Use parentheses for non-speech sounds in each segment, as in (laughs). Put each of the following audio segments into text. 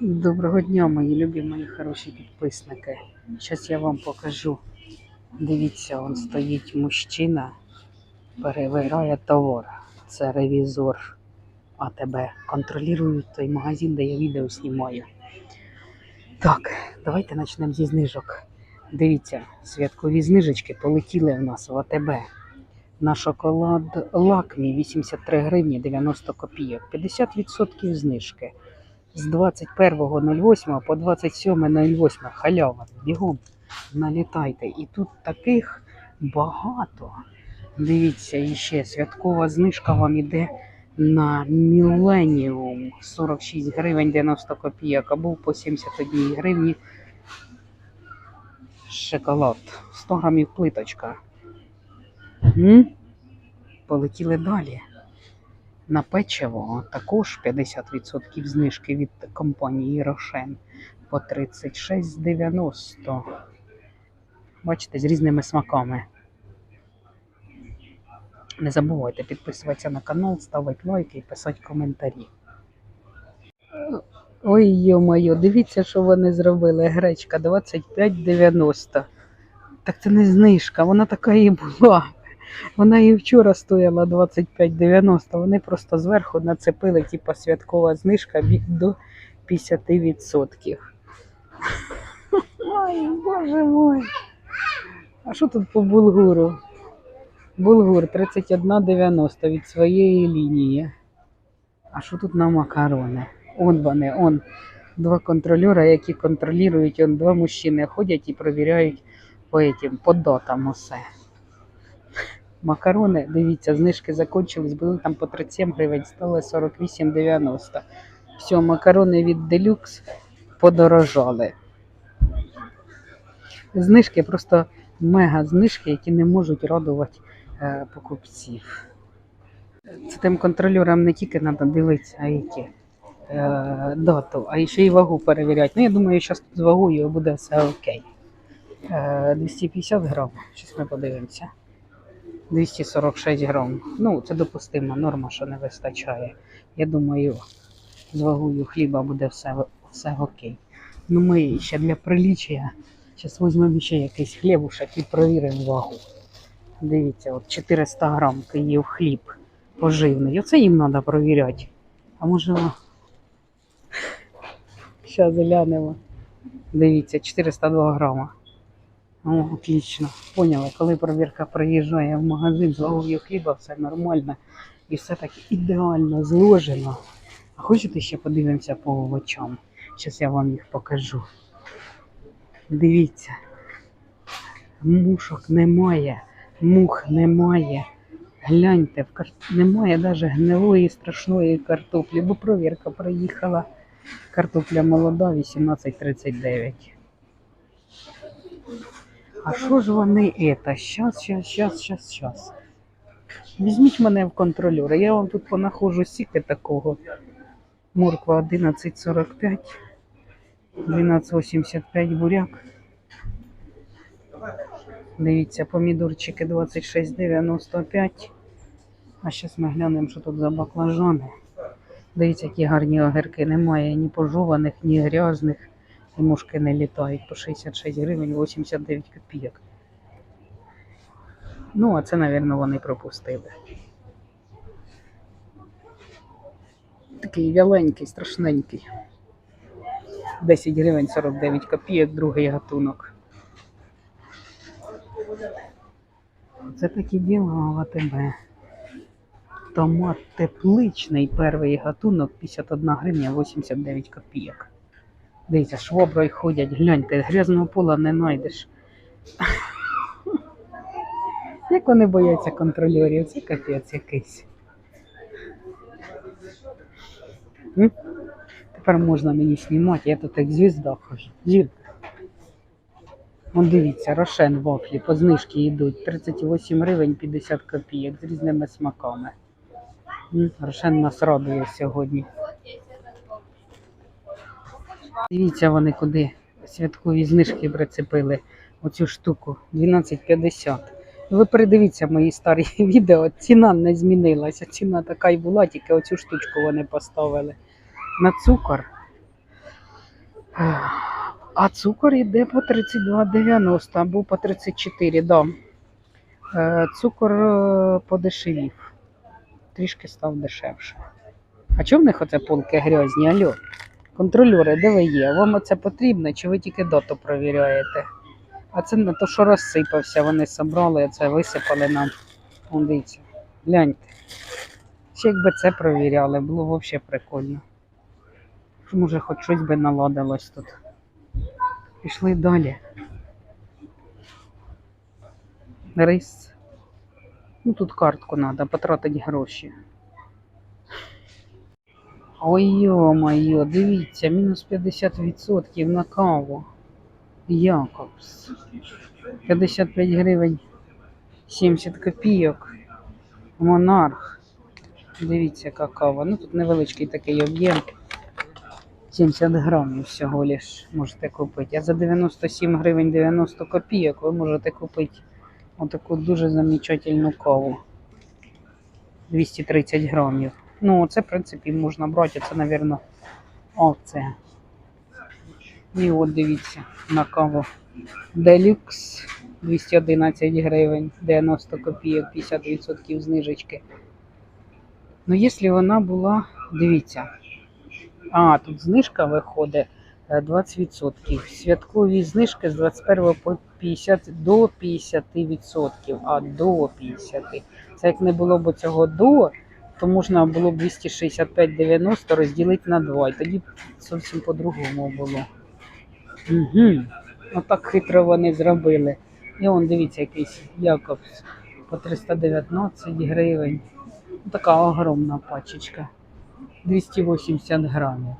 Доброго дня, мої любі, мої хороші підписники. Зараз я вам покажу. Дивіться, он стоїть мужчина, перевіряє товар. Це ревізор АТБ. Контролює той магазин, де я відео знімаю. Так, давайте почнемо зі знижок. Дивіться, святкові знижечки полетіли в нас в АТБ. На шоколад Лакмі 83 гривні 90 копійок. 50% знижки з 21.08 по 27.08 халява. Бігом налітайте. І тут таких багато. Дивіться, і ще святкова знижка вам іде на Millennium 46 гривень 90 копійок, а був по 71 гривні шоколад. 100 грамів плиточка. М? Полетіли далі. На печиво також 50% знижки від компанії Рошен по 36,90. Бачите, з різними смаками. Не забувайте підписуватися на канал, ставити лайки і писати коментарі. Ой, йо-моє, дивіться, що вони зробили. Гречка 25,90. Так це не знижка, вона така і була. Вона і вчора стояла 25,90. Вони просто зверху нацепили, типа святкова знижка до 50%. Ой, боже мой. А що тут по булгуру? Булгур 31,90 від своєї лінії. А що тут на макарони? Он вони, он два контролера, які контролюють, он два мужчини ходять і перевіряють по этим, по датам усе. Макарони, дивіться, знижки закончились, були там по 37 гривень, стали 48,90. Все, макарони від Deluxe подорожали. Знижки просто мега знижки, які не можуть радувати е, покупців. Це тим контролерам не тільки треба дивитися, а які е, дату, а ще й вагу перевіряти. Ну, я думаю, зараз з вагою буде все окей. Е, 250 грам. Щось ми подивимося. 246 грам. Ну, це допустима норма, що не вистачає. Я думаю, з вагою хліба буде все, все окей. Ну, ми ще для приліччя. Зараз візьмемо ще якийсь хлібушек і провіримо вагу. Дивіться, от 400 грам Київ хліб поживний. Оце їм треба провіряти. А може. Зараз глянемо. Дивіться, 402 грама. О, отлично. Поняли, коли провірка приїжджає в магазин з вагою хліба, все нормально і все так ідеально зложено. А хочете ще подивимося по овочам? Зараз я вам їх покажу. Дивіться. Мушок немає, мух немає. Гляньте, в кар... немає навіть гнилої страшної картоплі, бо провірка приїхала. Картопля молода 18,39. А що ж вони это? Щас, щас, щас, щас, щас. Візьміть мене в контролюри. Я вам тут понаходжу сіки такого. Морква 11,45, 12,85 буряк. Дивіться, помідорчики 26,95. А зараз ми глянемо, що тут за баклажани. Дивіться, які гарні огірки. Немає ні пожованих, ні грязних. Мушки не літають по 66 гривень 89 копійок. Ну, а це, мабуть, вони пропустили. Такий вяленький, страшненький. 10 гривень 49 копійок, другий гатунок. Це такі діла в АТБ. Томат тепличний, перший гатунок 51 гривня 89 копійок. Дивіться, шваброю ходять, гляньте, грязного пола не знайдеш. Як вони бояться контролерів, це капець якийсь. Тепер можна мені знімати, я тут як звізда хожу. Жінка. Вон дивіться, рошен вафлі по знижки йдуть 38 гривень 50 копійок з різними смаками. М, Рошен нас радує сьогодні. Дивіться вони куди святкові знижки прицепили оцю штуку 12,50. Ви передивіться мої старі (laughs) відео, ціна не змінилася. Ціна така й була, тільки оцю штучку вони поставили. На цукор А цукор йде по 32,90 або по 34, да. Е, Цукор е, подешевів. Трішки став дешевше. А чого в них оце полки грязні? Алло? Контрольори, де ви є? Вам оце потрібно, чи ви тільки доту провіряєте? А це не то, що розсипався, вони собрали, це висипали нам. Дивіться, гляньте. Ще якби це провіряли, було взагалі прикольно. Може, хоч щось би наладилось тут. Пішли далі. Рис. Ну тут картку треба, потратити гроші. Ой йо-моє, дивіться, мінус 50% на каву. Якобс. 55 гривень 70 копійок. Монарх. Дивіться, яка кава. Ну тут невеличкий такий об'єм. 70 грамів всього лиш можете купити. А за 97 гривень 90 копійок ви можете купити отаку дуже замечательну каву. 230 грамів. Ну, це, в принципі, можна брати, це, мабуть, опція. І от дивіться на каву. Делюкс 211 гривень, 90 копійок, 50% знижечки. Ну, якщо вона була, дивіться. А, тут знижка виходить е, 20%. Святкові знижки з 21 по 50 до 50%, а до 50%. Це як не було б цього до, то можна було б 265,90 розділити на 2. І тоді зовсім по-другому було. Угу. Отак хитро вони зробили. І он, дивіться, якийсь Якобс по 319 гривень. Ну, Така огромна пачечка. 280 грамів.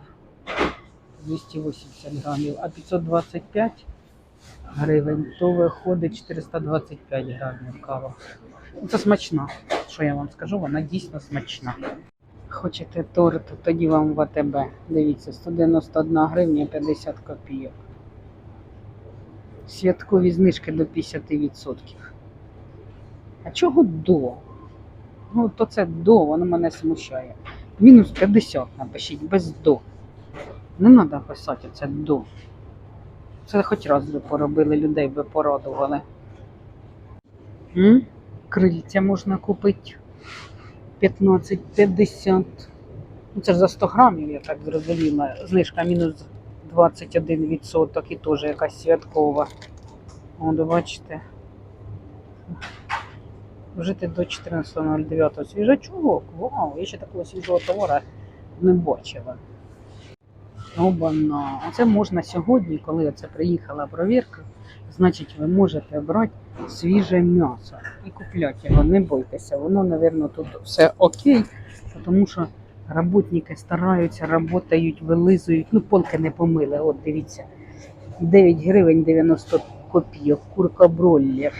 280 грамів, а 525 гривень, то виходить 425 грамів кава. Ну, Це смачна. Що я вам скажу, вона дійсно смачна. Хочете торт, тоді вам в АТБ. Дивіться, 191 гривня 50 копійок. Святкові знижки до 50%. А чого до? Ну, то це до, воно мене смущає. Мінус 50 напишіть, без до. Не треба писати це до. Це хоч раз би поробили, людей би порадували. М? Крильця можна купити 15,50. Ну, це ж за 100 грамів, я так зрозуміла. Знижка мінус 21% і теж якась святкова. От, бачите. Вжити до 14.09. Свіжачок. Вау, я ще такого свіжого товара не бачила. Обана. Оце можна сьогодні, коли оце приїхала провірка, значить ви можете брати свіже м'ясо і купляти його. Не бойтеся, воно, мабуть, тут все окей, тому що роботники стараються, работають, вилизують. Ну, полки не помили. От дивіться. 9 гривень 90 копійок, курка бройлер.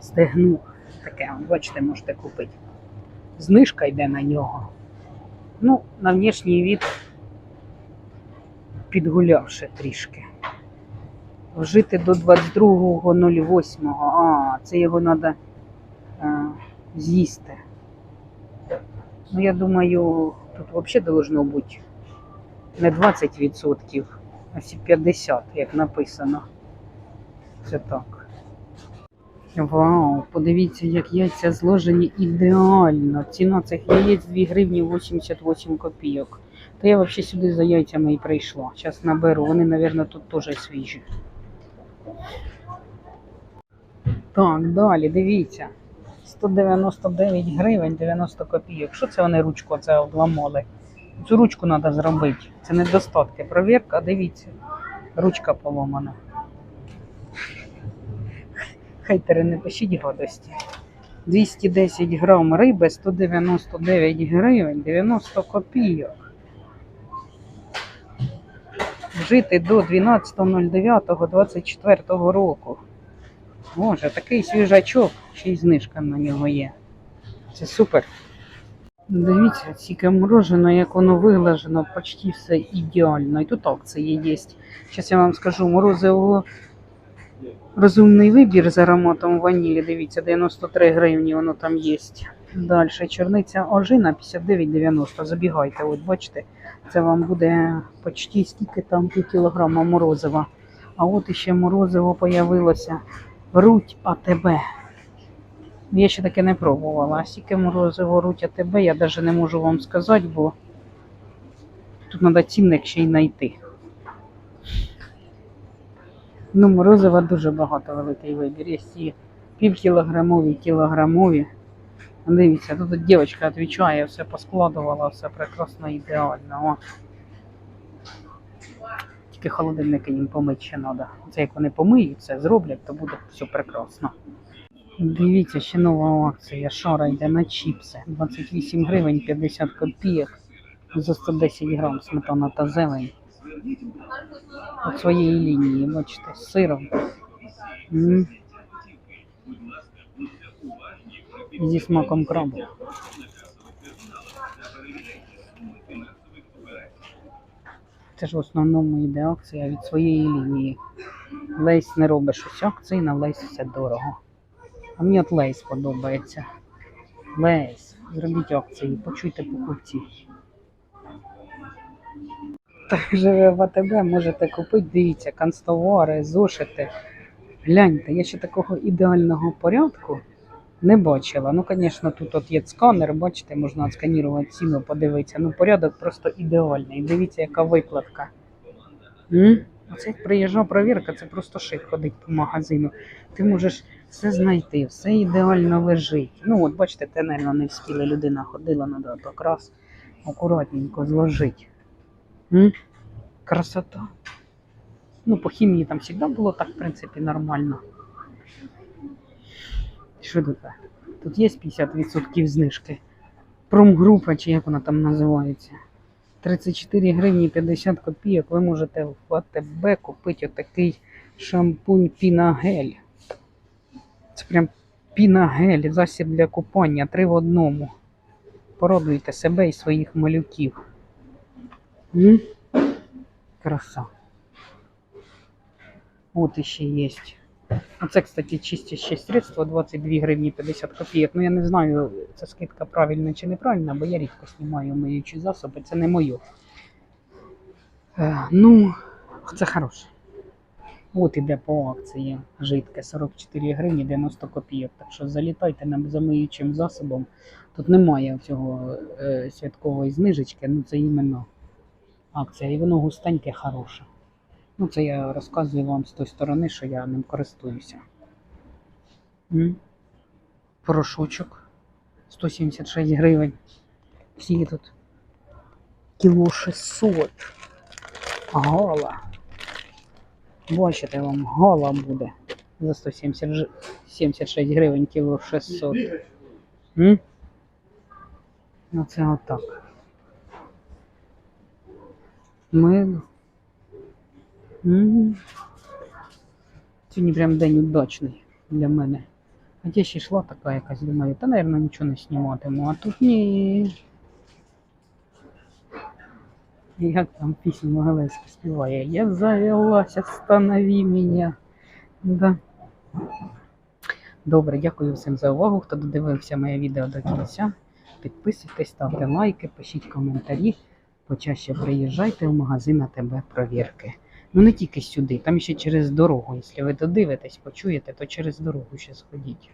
Стегну. Таке, бачите, можете купити. Знижка йде на нього. Ну, на внешній від підгулявши трішки. Вжити до 22.08. А, це його треба з'їсти. Ну, я думаю, тут взагалі должно бути не 20%, а всі 50%, як написано. Це так. Вау, подивіться, як яйця зложені ідеально. Ціна цих яєць 2 гривні 88 копійок. Я взагалі сюди за яйцями і прийшла. Зараз наберу, вони, мабуть, тут теж свіжі. Так, далі, дивіться. 199 гривень 90 копійок. Що це вони ручку це обламали? Цю ручку треба зробити. Це недостатки. Провірка, дивіться. Ручка поломана. Хейтери, не пишіть гадості. 210 грам риби, 199 гривень, 90 копійок. Вжити до 12.09.24 року. Боже, такий свіжачок, ще й знижка на нього є. Це супер. Дивіться, тільки морожено, як воно виглажено, почти все ідеально. І тут акції є. Зараз я вам скажу, морозиво розумний вибір з ароматом ванілі. Дивіться, 93 гривні воно там є. Далі чорниця ожина 59,90. Забігайте, от бачите, Це вам буде почти скільки там кілограма морозива. А от іще морозиво появилося. Руть АТБ. Я ще таке не пробувала. А скільки морозиво руть АТБ, я навіть не можу вам сказати, бо тут треба цінник ще й знайти. Ну, морозива дуже багато великий вибір. Є і півкілограмові, кілограмові. Дивіться, тут дівчинка відповідає, все поскладувала, все прекрасно, ідеально. О. Тільки холодильники їм помити ще треба. Це як вони помиють, це зроблять, то буде все прекрасно. Дивіться, ще нова акція. Шара йде на чіпси. 28 гривень 50 копійок за 110 грам сметана та зелень. От своєї лінії, бачите, з сиром. М. Зі смаком крабу. Це ж в основному йде акція від своєї лінії. Лейс не робить щось акції, на Лейс все дорого. А мені от Лейс подобається. Лейс, зробіть акції, почуйте покупців. Живе в АТБ, можете купити, дивіться, канцтовари, зошити. Гляньте, я ще такого ідеального порядку не бачила. Ну, звісно, тут от є сканер, бачите, можна отсканірувати ціну, подивитися. Ну, порядок просто ідеальний. Дивіться, яка викладка. М? Оце приїжджа перевірка, це просто шик ходить по магазину. Ти можеш все знайти, все ідеально лежить. Ну, от бачите, те, мабуть, не вспіла людина ходила, треба так раз акуратненько зложити. М? Красота. Ну, по хімії там завжди було так, в принципі, нормально. Тут? Тут є 50% знижки. Промгрупа, чи як вона там називається. 34 гривні 50 копійок ви можете в АТБ купити отакий шампунь Пінагель. Це прям Пінагель, засіб для купання, три в одному. Порадуйте себе і своїх малюків. М? Краса. От іще є. Оце, кстати, чистяще средство 22 гривні 50 копійок. Ну я не знаю, це скидка правильна чи неправильна, бо я рідко знімаю миючі засоби, це не моє. Е, ну, це хороше. От іде по акції жидке 44 гривні 90 копійок. Так що залітайте нам за миючим засобом. Тут немає цього е, святкової знижечки, ну це іменно акція. І воно густеньке, хороше. Ну, це я розказую вам з тої сторони, що я ним користуюся. М? Порошочок 176 гривень. Всі тут кіло 600. Гала. Бачите, вам гала буде за 176 гривень кіло 600. М? Ну це отак. Ми. Сьогодні прям день удачний для мене. Хоча ще йшла така якась, думаю, та, мабуть, нічого не зніматиму, а тут ні. Як там пісню Могилевська співає? Я завелась, останови мене. Да. Добре, дякую всім за увагу, хто додивився моє відео до кінця. Підписуйтесь, ставте лайки, пишіть коментарі. Почаще приїжджайте в магазин АТБ провірки. Ну не тільки сюди, там ще через дорогу. Якщо ви додивитесь, почуєте, то через дорогу ще сходіть.